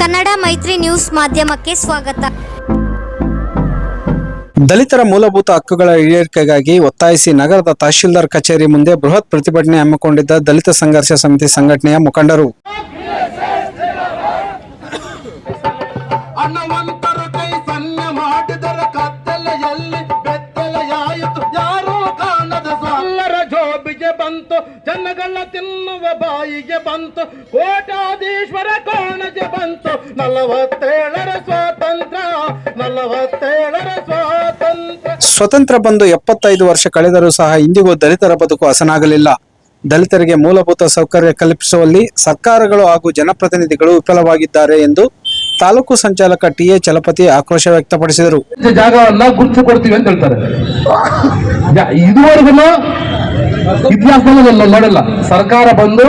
ಕನ್ನಡ ಮೈತ್ರಿ ನ್ಯೂಸ್ ಮಾಧ್ಯಮಕ್ಕೆ ಸ್ವಾಗತ. ದಲಿತರ ಮೂಲಭೂತ ಹಕ್ಕುಗಳ ಈಡೇರಿಕೆಗಾಗಿ ಒತ್ತಾಯಿಸಿ ನಗರದ ತಹಶೀಲ್ದಾರ್ ಕಚೇರಿ ಮುಂದೆ ಬೃಹತ್ ಪ್ರತಿಭಟನೆ ಹಮ್ಮಿಕೊಂಡಿದ್ದ ದಲಿತ ಸಂಘರ್ಷ ಸಮಿತಿ ಸಂಘಟನೆಯ ಮುಖಂಡರು. ಜನಗಳ ತಿನ್ನುವ ಬಾಯಿಗೆ ಬಂತು. ನಲವತ್ತೇಳರ ಸ್ವಾತಂತ್ರ್ಯ ನಲವತ್ತೇಳರ ಸ್ವಾತಂತ್ರ್ಯ. ಸ್ವತಂತ್ರ ಬಂದು ಎಪ್ಪತ್ತೈದು ವರ್ಷ ಕಳೆದರೂ ಸಹ ಇಂದಿಗೂ ದಲಿತರ ಬದುಕು ಹಸನಾಗಲಿಲ್ಲ. ದಲಿತರಿಗೆ ಮೂಲಭೂತ ಸೌಕರ್ಯ ಕಲ್ಪಿಸುವಲ್ಲಿ ಸರ್ಕಾರಗಳು ಹಾಗೂ ಜನಪ್ರತಿನಿಧಿಗಳು ವಿಫಲವಾಗಿದ್ದಾರೆ ಎಂದು ತಾಲೂಕು ಸಂಚಾಲಕ ಟಿ ಎ ಚಲಪತಿ ಆಕ್ರೋಶ ವ್ಯಕ್ತಪಡಿಸಿದರು. ಜಾಗವನ್ನ ಗುರುತು ಕೊಡ್ತೀವಿ ಅಂತ ಹೇಳ್ತಾರೆ. ಇದುವರೆಗೂ ಇತಿಹಾಸದಲ್ಲಿ ನೋಡಿಲ್ಲ. ಸರ್ಕಾರ ಬಂದು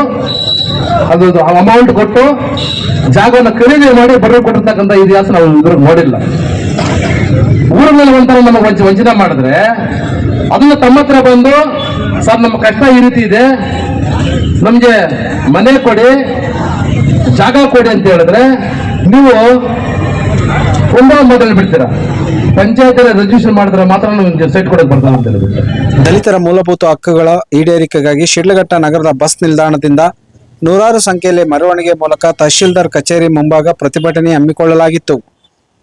ಅದು ಅಮೌಂಟ್ ಕೊಟ್ಟು ಜಾಗವನ್ನು ಖರೀದಿ ಮಾಡಿ ಬಡವರು ಕೊಟ್ಟಿರ್ತಕ್ಕಂಥ ಇತಿಹಾಸ ನಾವು ಇದ್ರ ನೋಡಿಲ್ಲ. ಊರಿನಲ್ಲಿ ಒಂಥರ ನಮಗೆ ವಂಚ ವಂಚನೆ ಮಾಡಿದ್ರೆ ಅದನ್ನ ತಮ್ಮ ಹತ್ರ ಬಂದು, ಸರ್, ನಮ್ಮ ಕಷ್ಟ ಈ ರೀತಿ ಇದೆ. ನಮಗೆ ಮನೆ ಕೊಡಿ, ಜಾಗ ಕೊಡಿ ಅಂತ ಹೇಳಿದ್ರೆ ನೀವು ತುಂಬ ಮೊದಲು ಬಿಡ್ತೀರಾ? ಪಂಚಾಯತಲ್ಲಿ ರಿಜಿಸ್ಟರ್ ಮಾಡಿದ್ರೆ ಮಾತ್ರ ಸೈಟ್ ಕೊಡಕ್ಕೆ ಬರ್ತಾನೆ ಅಂತ ಹೇಳಿದ್ರೆ. ದಲಿತರ ಮೂಲಭೂತ ಹಕ್ಕುಗಳ ಈಡೇರಿಕೆಗಾಗಿ ಶಿಡ್ಲಘಟ್ಟ ನಗರದ ಬಸ್ ನಿಲ್ದಾಣದಿಂದ ನೂರಾರು ಸಂಖ್ಯೆಯಲ್ಲಿ ಮೆರವಣಿಗೆ ಮೂಲಕ ತಹಶೀಲ್ದಾರ್ ಕಚೇರಿ ಮುಂಭಾಗ ಪ್ರತಿಭಟನೆ ಹಮ್ಮಿಕೊಳ್ಳಲಾಗಿತ್ತು.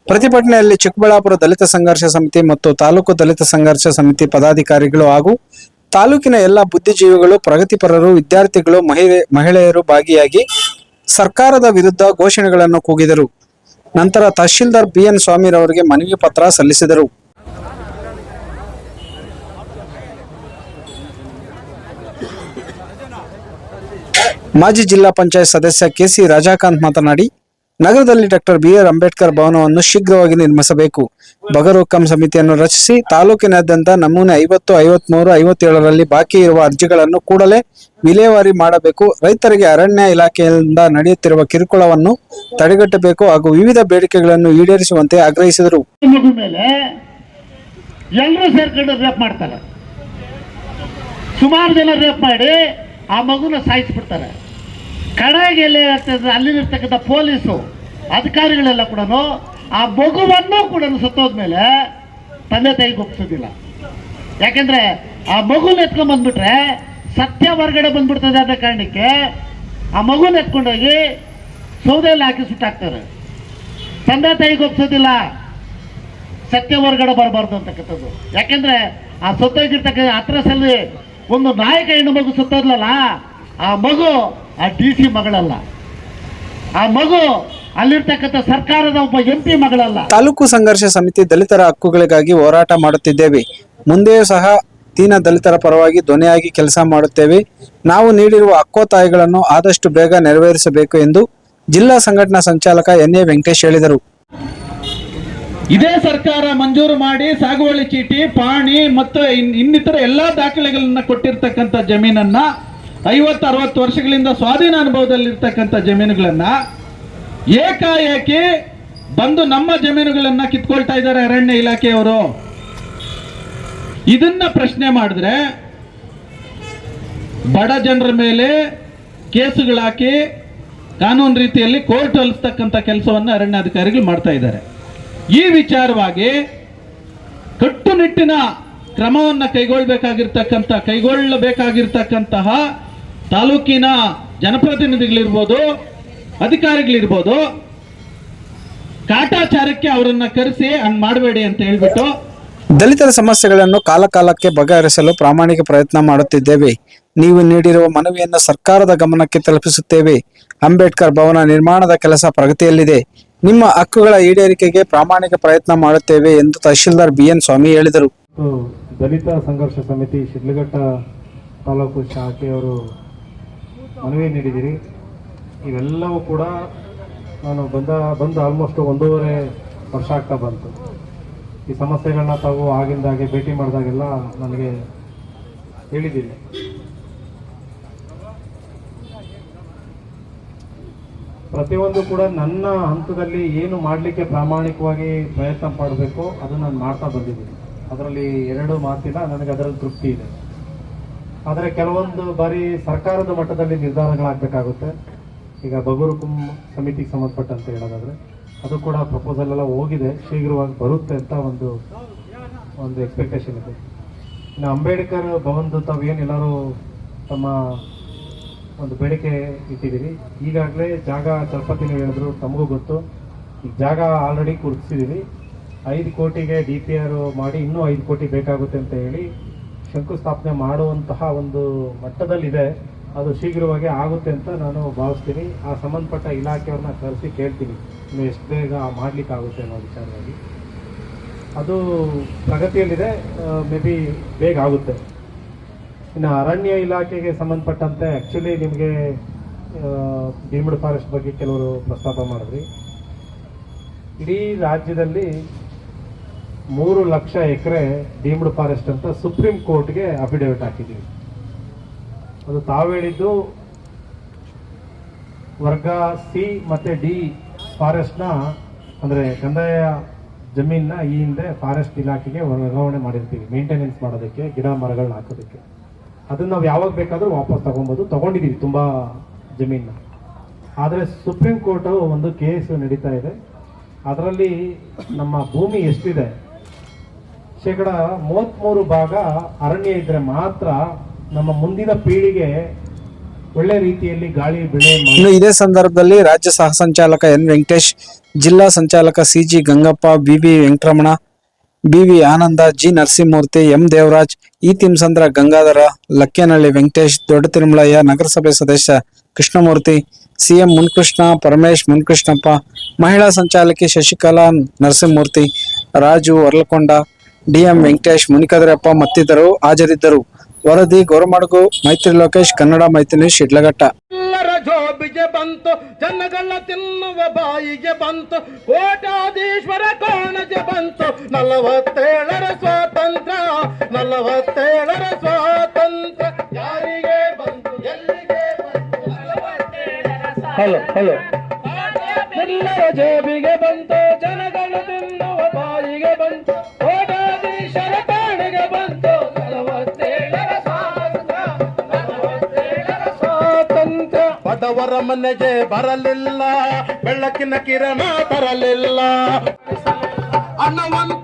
ಪ್ರತಿಭಟನೆಯಲ್ಲಿ ಚಿಕ್ಕಬಳ್ಳಾಪುರ ದಲಿತ ಸಂಘರ್ಷ ಸಮಿತಿ ಮತ್ತು ತಾಲೂಕು ದಲಿತ ಸಂಘರ್ಷ ಸಮಿತಿ ಪದಾಧಿಕಾರಿಗಳು ಹಾಗೂ ತಾಲೂಕಿನ ಎಲ್ಲ ಬುದ್ಧಿಜೀವಿಗಳು, ಪ್ರಗತಿಪರರು, ವಿದ್ಯಾರ್ಥಿಗಳು, ಮಹಿಳೆ, ಮಹಿಳೆಯರು ಭಾಗಿಯಾಗಿ ಸರ್ಕಾರದ ವಿರುದ್ಧ ಘೋಷಣೆಗಳನ್ನು ಕೂಗಿದರು. ನಂತರ ತಹಶೀಲ್ದಾರ್ ಬಿಎನ್ ಸ್ವಾಮಿರವರಿಗೆ ಮನವಿ ಪತ್ರ ಸಲ್ಲಿಸಿದರು. ಮಾಜಿ ಜಿಲ್ಲಾ ಪಂಚಾಯತ್ ಸದಸ್ಯ ಕೆಸಿ ರಾಜಾಕಾಂತ್ ಮಾತನಾಡಿ, ನಗರದಲ್ಲಿ ಡಾಕ್ಟರ್ ಬಿ ಆರ್ ಅಂಬೇಡ್ಕರ್ ಭವನವನ್ನು ಶೀಘ್ರವಾಗಿ ನಿರ್ಮಿಸಬೇಕು. ಬಗರೋಕಂ ಸಮಿತಿಯನ್ನು ರಚಿಸಿ ತಾಲೂಕಿನಾದ್ಯಂತ ನಮೂನೆ ಐವತ್ತು, ಐವತ್ಮೂರು, ಐವತ್ತೇಳರಲ್ಲಿ ಬಾಕಿ ಇರುವ ಅರ್ಜಿಗಳನ್ನು ಕೂಡಲೇ ವಿಲೇವಾರಿ ಮಾಡಬೇಕು. ರೈತರಿಗೆ ಅರಣ್ಯ ಇಲಾಖೆಯಿಂದ ನಡೆಯುತ್ತಿರುವ ಕಿರುಕುಳವನ್ನು ತಡೆಗಟ್ಟಬೇಕು ಹಾಗೂ ವಿವಿಧ ಬೇಡಿಕೆಗಳನ್ನು ಈಡೇರಿಸುವಂತೆ ಆಗ್ರಹಿಸಿದರು. ಸುಮಾರು ಜನ ರೇಪ್ ಮಾಡಿ ಆ ಮಗುನ ಸಾಯಿಸ್ಬಿಡ್ತಾರೆ. ಕಡೆಗೆ ಅಲ್ಲಿರ್ತಕ್ಕಂಥ ಪೊಲೀಸು, ಅಧಿಕಾರಿಗಳೆಲ್ಲ ಕೂಡ ಆ ಮಗುವನ್ನು ಕೂಡ ಸತ್ತೋದ್ಮೇಲೆ ತಂದೆ ತಾಯಿಗೆ ಒಪ್ಸೋದಿಲ್ಲ ಯಾಕೆಂದ್ರೆ ಆ ಮಗುನ ಎತ್ಕೊಂಡ್ ಬಂದ್ಬಿಟ್ರೆ ಸತ್ಯ ಹೊರಗಡೆ ಬಂದ್ಬಿಡ್ತದೆ ಅನ್ನೋ ಕಾರಣಕ್ಕೆ ಆ ಮಗುನ ಎತ್ಕೊಂಡೋಗಿ ಸೌದೆಯಲ್ಲಿ ಹಾಕಿ ಸುಟ್ಟಾಕ್ತಾರೆ. ತಂದೆ ತಾಯಿಗೆ ಒಪ್ಸೋದಿಲ್ಲ ಸತ್ಯ ಹೊರಗಡೆ ಬರಬಾರ್ದು ಅಂತಕ್ಕಂಥದ್ದು. ಯಾಕೆಂದ್ರೆ ಆ ಸತ್ತೋಗಿರ್ತಕ್ಕಂಥ ಅತ್ರಸಲ್ಲಿ ಒಂದು ನಾಯಕ ಹೆಣ್ಣು ಮಗು ಸತ್ತೋದ್ಲಲ್ಲ, ಆ ಮಗು ಆ ಡಿ ಸಿ ಮಗಳಲ್ಲ. ಆ ಮಗು ಅಲ್ಲಿರ್ತಕ್ಕಂಥ ಸರ್ಕಾರದ ಒಬ್ಬ ಎಂ ಪಿ ಮಗಳಲ್ಲ. ತಾಲೂಕು ಸಂಘರ್ಷ ಸಮಿತಿ ದಲಿತರ ಹಕ್ಕುಗಳಿಗಾಗಿ ಹೋರಾಟ ಮಾಡುತ್ತಿದ್ದೇವೆ. ಮುಂದೆಯೂ ಸಹ ದೀನ ದಲಿತರ ಪರವಾಗಿ ಧ್ವನಿಯಾಗಿ ಕೆಲಸ ಮಾಡುತ್ತೇವೆ. ನಾವು ನೀಡಿರುವ ಹಕ್ಕೋತ್ತಾಯಗಳನ್ನು ಆದಷ್ಟು ಬೇಗ ನೆರವೇರಿಸಬೇಕು ಎಂದು ಜಿಲ್ಲಾ ಸಂಘಟನಾ ಸಂಚಾಲಕ ಎನ್ ಎ ವೆಂಕಟೇಶ್ ಹೇಳಿದರು. ಇದೇ ಸರ್ಕಾರ ಮಂಜೂರು ಮಾಡಿ ಸಾಗುವಳಿ ಚೀಟಿ ಪಾಣಿ ಮತ್ತು ಇನ್- ಇನ್ನಿತರ ಎಲ್ಲಾ ದಾಖಲೆಗಳನ್ನ ಕೊಟ್ಟಿರ್ತಕ್ಕಂಥ ಜಮೀನನ್ನ ಐವತ್ತು, ಅರವತ್ತು ವರ್ಷಗಳಿಂದ ಸ್ವಾಧೀನ ಅನುಭವದಲ್ಲಿರ್ತಕ್ಕಂಥ ಜಮೀನುಗಳನ್ನ ಏಕಾಏಕಿ ಬಂದು ನಮ್ಮ ಜಮೀನುಗಳನ್ನ ಕಿತ್ಕೊಳ್ತಾ ಇದ್ದಾರೆ ಅರಣ್ಯ ಇಲಾಖೆಯವರು. ಇದನ್ನ ಪ್ರಶ್ನೆ ಮಾಡಿದ್ರೆ ಬಡ ಜನರ ಮೇಲೆ ಕೇಸುಗಳಾಕಿ ಕಾನೂನು ರೀತಿಯಲ್ಲಿ ಕೋರ್ಟ್ ಹೊಲಿಸ್ತಕ್ಕಂಥ ಕೆಲಸವನ್ನು ಅರಣ್ಯಾಧಿಕಾರಿಗಳು ಮಾಡ್ತಾ ಇದ್ದಾರೆ. ಈ ವಿಚಾರವಾಗಿ ಕಟ್ಟುನಿಟ್ಟಿನ ಕ್ರಮವನ್ನು ಕೈಗೊಳ್ಳಬೇಕಾಗಿರ್ತಕ್ಕಂಥ ಕೈಗೊಳ್ಳಬೇಕಾಗಿರ್ತಕ್ಕಂತಹ ತಾಲೂಕಿನ ಜನಪ್ರತಿನಿಧಿಗಳಿರ್ಬೋದು ಅಧಿಕಾರಿಗಳಿರ್ಬೋದು ಕಾಟಾಚಾರಕ್ಕೆ ಅವರನ್ನ ಕರೆಸಿ ಹಂಗ್ ಮಾಡಬೇಡಿ ಅಂತ ಹೇಳ್ಬಿಟ್ಟು ದಲಿತರ ಸಮಸ್ಯೆಗಳನ್ನು ಕಾಲಕಾಲಕ್ಕೆ ಬಗೆಹರಿಸಲು ಪ್ರಾಮಾಣಿಕ ಪ್ರಯತ್ನ ಮಾಡುತ್ತಿದ್ದೇವೆ. ನೀವು ನೀಡಿರುವ ಮನವಿಯನ್ನು ಸರ್ಕಾರದ ಗಮನಕ್ಕೆ ತಲುಪಿಸುತ್ತೇವೆ. ಅಂಬೇಡ್ಕರ್ ಭವನ ನಿರ್ಮಾಣದ ಕೆಲಸ ಪ್ರಗತಿಯಲ್ಲಿದೆ. ನಿಮ್ಮ ಹಕ್ಕುಗಳ ಈಡೇರಿಕೆಗೆ ಪ್ರಾಮಾಣಿಕ ಪ್ರಯತ್ನ ಮಾಡುತ್ತೇವೆ ಎಂದು ತಹಶೀಲ್ದಾರ್ ಬಿಎನ್ ಸ್ವಾಮಿ ಹೇಳಿದರು. ದಲಿತ ಸಂಘರ್ಷ ಸಮಿತಿ ಶಿಡ್ಲಘಟ್ಟ ತಾಲೂಕು ಶಾಖೆಯವರು ಮನವಿ ನೀಡಿದ್ದೀರಿ ಇವೆಲ್ಲವೂ ಕೂಡ ನಾನು ಬಂದ, ಬಂದು ಆಲ್ಮೋಸ್ಟ್ ಒಂದೂವರೆ ವರ್ಷ ಆಗ್ತಾ ಬಂತು. ಈ ಸಮಸ್ಯೆಗಳನ್ನ ತಾವು ಆಗಿಂದಾಗೆ ಭೇಟಿ ಮಾಡಿದಾಗೆಲ್ಲ ನನಗೆ ಹೇಳಿದ್ದೀನಿ ಪ್ರತಿಯೊಂದು ಕೂಡ ನನ್ನ ಹಂತದಲ್ಲಿ ಏನು ಮಾಡಲಿಕ್ಕೆ ಪ್ರಾಮಾಣಿಕವಾಗಿ ಪ್ರಯತ್ನ ಮಾಡಬೇಕು ಅದನ್ನು ನಾನು ಮಾಡ್ತಾ ಬಂದಿದ್ದೀನಿ. ಅದರಲ್ಲಿ ಎರಡು ಮಾತಿನ ನನಗೆ ಅದರಲ್ಲಿ ತೃಪ್ತಿ ಇದೆ. ಆದರೆ ಕೆಲವೊಂದು ಬಾರಿ ಸರ್ಕಾರದ ಮಟ್ಟದಲ್ಲಿ ನಿರ್ಧಾರಗಳಾಗಬೇಕಾಗುತ್ತೆ. ಈಗ ಬಗೂರು ಸಮಿತಿಗೆ ಸಂಬಂಧಪಟ್ಟಂತೆ ಹೇಳೋದಾದರೆ, ಅದು ಕೂಡ ಪ್ರಪೋಸಲ್ ಎಲ್ಲ ಹೋಗಿದೆ, ಶೀಘ್ರವಾಗಿ ಬರುತ್ತೆ ಅಂತ ಒಂದು ಒಂದು ಎಕ್ಸ್ಪೆಕ್ಟೇಷನ್ ಇದೆ. ಇನ್ನು ಅಂಬೇಡ್ಕರ್ ಭವನದು ತಾವೇನು ಎಲ್ಲರೂ ತಮ್ಮ ಒಂದು ಬೇಡಿಕೆ ಇಟ್ಟಿದ್ದೀರಿ. ಈಗಾಗಲೇ ಜಾಗ ಚಲಪತಿ ಹೇಳಿದ್ರು, ತಮಗೂ ಗೊತ್ತು. ಈ ಜಾಗ ಆಲ್ರೆಡಿ ಕುರ್ಸಿದ್ದೀವಿ ಐದು ಕೋಟಿಗೆ ಡಿ ಪಿ ಆರ್ ಮಾಡಿ ಇನ್ನೂ ಐದು ಕೋಟಿ ಬೇಕಾಗುತ್ತೆ ಅಂತ ಹೇಳಿ ಶಂಕುಸ್ಥಾಪನೆ ಮಾಡುವಂತಹ ಒಂದು ಮಟ್ಟದಲ್ಲಿದೆ. ಅದು ಶೀಘ್ರವಾಗಿ ಆಗುತ್ತೆ ಅಂತ ನಾನು ಭಾವಿಸ್ತೀನಿ. ಆ ಸಂಬಂಧಪಟ್ಟ ಇಲಾಖೆಯವ್ರನ್ನ ಕರೆಸಿ ಕೇಳ್ತೀನಿ. ಇನ್ನು ಎಷ್ಟು ಬೇಗ ಮಾಡಲಿಕ್ಕೆ ಆಗುತ್ತೆ ಅನ್ನೋ ವಿಚಾರವಾಗಿ. ಅದು ಪ್ರಗತಿಯಲ್ಲಿದೆ. ಮೇ ಬಿ ಬೇಗ ಆಗುತ್ತೆ. ಇನ್ನು ಅರಣ್ಯ ಇಲಾಖೆಗೆ ಸಂಬಂಧಪಟ್ಟಂತೆ ಆ್ಯಕ್ಚುಲಿ ನಿಮಗೆ ಭೀಮಡ್ ಫಾರೆಸ್ಟ್ ಬಗ್ಗೆ ಕೆಲವರು ಪ್ರಸ್ತಾಪ ಮಾಡಿದ್ರಿ. ಇಡೀ ರಾಜ್ಯದಲ್ಲಿ ಮೂರು ಲಕ್ಷ ಎಕರೆ ಡೀಮ್ಡ್ ಫಾರೆಸ್ಟ್ ಅಂತ ಸುಪ್ರೀಂ ಕೋರ್ಟ್ಗೆ ಅಫಿಡೇವಿಟ್ ಹಾಕಿದ್ದೀವಿ. ಅದು ತಾವು ಹೇಳಿದ್ದು ವರ್ಗ ಸಿ ಮತ್ತೆ ಡಿ ಫಾರೆಸ್ಟ್ನ ಅಂದರೆ ಕಂದಾಯ ಜಮೀನನ್ನ ಈ ಹಿಂದೆ ಫಾರೆಸ್ಟ್ ಇಲಾಖೆಗೆ ವರ್ಗಾವಣೆ ಮಾಡಿರ್ತೀವಿ. ಮೇಂಟೆನೆನ್ಸ್ ಮಾಡೋದಕ್ಕೆ, ಗಿಡ ಮರಗಳನ್ನ ಹಾಕೋದಕ್ಕೆ. ಅದನ್ನ ನಾವು ಯಾವಾಗ ಬೇಕಾದರೂ ವಾಪಸ್ ತೊಗೊಬೋದು. ತಗೊಂಡಿದ್ದೀವಿ ತುಂಬ ಜಮೀನ್ ಆದರೆ ಸುಪ್ರೀಂ ಕೋರ್ಟು ಒಂದು ಕೇಸ್ ನಡೀತಾ ಇದೆ. ಅದರಲ್ಲಿ ನಮ್ಮ ಭೂಮಿ ಎಷ್ಟಿದೆ? ಶೇಕಡ ಮೂವತ್ತ್ಮೂರು ಭಾಗ ಅರಣ್ಯ ಇದ್ರೆ ಮಾತ್ರ ನಮ್ಮ ಮುಂದಿನ ಪೀಳಿಗೆ ಒಳ್ಳೆ ರೀತಿಯಲ್ಲಿ ಗಾಳಿ, ಬೆಳೆ ಇನ್ನು ಇದೇ ಸಂದರ್ಭದಲ್ಲಿ ರಾಜ್ಯ ಸಹ ಸಂಚಾಲಕ ಎನ್ ವೆಂಕಟೇಶ್, ಜಿಲ್ಲಾ ಸಂಚಾಲಕ CG Gangappa BB Venkataramana BV Ananda, G Narasimhamurthy, M Devaraj, E Timsandra, Gangadhara, Lakkenahalli Venkatesh, Dodda Tirumalaiah, ನಗರಸಭೆ ಸದಸ್ಯ ಕೃಷ್ಣಮೂರ್ತಿ, ಸಿಎಂ ಮುನ್ಕೃಷ್ಣ, ಪರಮೇಶ್ ಮುನ್ಕೃಷ್ಣಪ್ಪ, ಮಹಿಳಾ ಸಂಚಾಲಕಿ ಶಶಿಕಲಾ, ನರಸಿಂಹಮೂರ್ತಿ, ರಾಜು ವರ್ಲಕೊಂಡ ಡಿಎಂ ವೆಂಕಟೇಶ್ ಮುನಿಕದರಪ್ಪ ಮತ್ತಿತರರು ಹಾಜರಿದ್ದರು. ವರದಿ ಗೋರಮಡಗು ಮೈತ್ರಿ ಲೋಕೇಶ್ ಕನ್ನಡ ಮೈತ್ರಿ ಶಿಡ್ಲಘಟ್ಟ. ಎಲ್ಲರ ಜೋಬಿಗೆ ಬಂತು ಜನಗಳ ತಿನ್ನುವ ಬಾಯಿಗೆ ಬಂತು ಕೋಟಾಧೀಶ್ವರ ಕೋಣಗೆ ಬಂತು. ನಲವತ್ತೇಳರ ಸ್ವಾತಂತ್ರ್ಯ ನಲವತ್ತೇಳರ ಸ್ವಾತಂತ್ರ್ಯ ಯಾರಿಗೆ ಬಂತು ಎಲ್ಲಿಗೆ ಬಂತು? Hello hello. ಎಲ್ಲರ ಜೋಬಿಗೆ ಬಂತು ಮನೆಗೆ ಬರಲಿಲ್ಲ ಬೆಳಕಿನ ಕಿರಣ ತರಲಿಲ್ಲ ಹಣವಂತರ